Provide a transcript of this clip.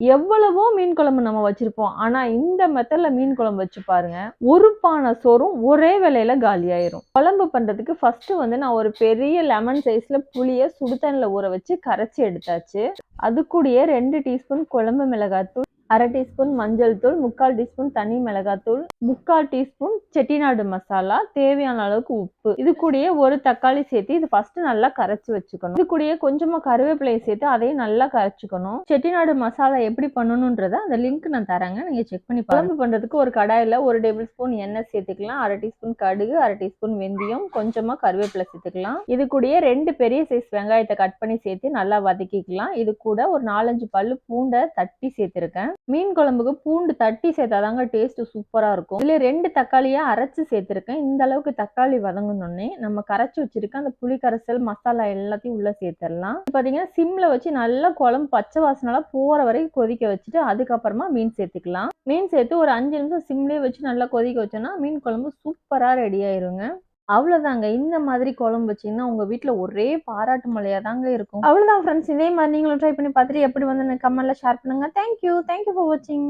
எவ்வளவோ மீன் குழம்பு நம்ம வச்சுருப்போம். ஆனால் இந்த மெத்தடில் மீன் குழம்பு வச்சு பாருங்க ஒரு பானை சோறும் ஒரே வேலையில் காலியாயிரும். குழம்பு பண்ணுறதுக்கு ஃபஸ்ட்டு வந்து நான் ஒரு பெரிய லெமன் சைஸில் புளியை சுடுதண்ணில் ஊற வச்சு கரைச்சி எடுத்தாச்சு. அது கூடயே ரெண்டு டீஸ்பூன் குழம்பு மிளகாத்தூள் அரை டீஸ்பூன் மஞ்சள் தூள் முக்கால் டீஸ்பூன் தனி மிளகாத்தூள் முக்கால் டீஸ்பூன் செட்டிநாடு மசாலா தேவையான அளவுக்கு உப்பு. இது கூடயே ஒரு தக்காளி சேர்த்து இது ஃபர்ஸ்ட் நல்லா கரைச்சி வச்சுக்கணும். இது கூடயே கொஞ்சமா கருவேப்பிலையை சேர்த்து அதையும் நல்லா கரைச்சிக்கணும். செட்டிநாடு மசாலா எப்படி பண்ணணுன்றத அந்த லிங்க் நான் தரேங்க. நீங்க செக் பண்ணி குழம்பு பண்றதுக்கு ஒரு கடாயில ஒரு டேபிள் ஸ்பூன் எண்ணெய் சேர்த்துக்கலாம். அரை டீஸ்பூன் கடுகு அரை டீஸ்பூன் வெந்தயம் கொஞ்சமா கருவேப்பிலை சேர்த்துக்கலாம். இது கூடயே ரெண்டு பெரிய சைஸ் வெங்காயத்தை கட் பண்ணி சேர்த்து நல்லா வதக்கிக்கலாம். இது கூட ஒரு நாலஞ்சு பல்லு பூண்டை தட்டி சேர்த்திருக்கேன். மீன் குழம்புக்கு பூண்டு தட்டி சேர்த்தாதாங்க டேஸ்ட் சூப்பராக இருக்கும். இதில் ரெண்டு தக்காளியை அரைச்சி சேர்த்துருக்கேன். இந்த அளவுக்கு தக்காளி வதங்கணுன்னே நம்ம கரைச்சி வச்சிருக்க அந்த புளி கரைசல் மசாலா எல்லாத்தையும் உள்ளே சேர்த்துடலாம். பார்த்தீங்கன்னா சிம்ல வச்சு நல்லா குழம்பு பச்சை வாசனெல்லாம் போகிற வரைக்கும் கொதிக்க வச்சுட்டு அதுக்கப்புறமா மீன் சேர்த்துக்கலாம். மீன் சேர்த்து ஒரு அஞ்சு நிமிஷம் சிம்லேயே வச்சு நல்லா கொதிக்க வச்சோன்னா மீன் குழம்பு சூப்பராக ரெடி ஆயிருங்க. அவ்வளோதாங்க இந்த மாதிரி குழம்பு வச்சீங்கன்னா உங்க வீட்ல ஒரே பாராட்டு மழையா தாங்க இருக்கும். அவ்வளோதான் ஃப்ரெண்ட்ஸ் இதே மாதிரி நீங்களும் ட்ரை பண்ணி பார்த்துட்டு எப்படி வந்து கமெண்ட்ல ஷேர் பண்ணுங்க. தேங்க்யூ தேங்க்யூ ஃபார் வாட்சிங்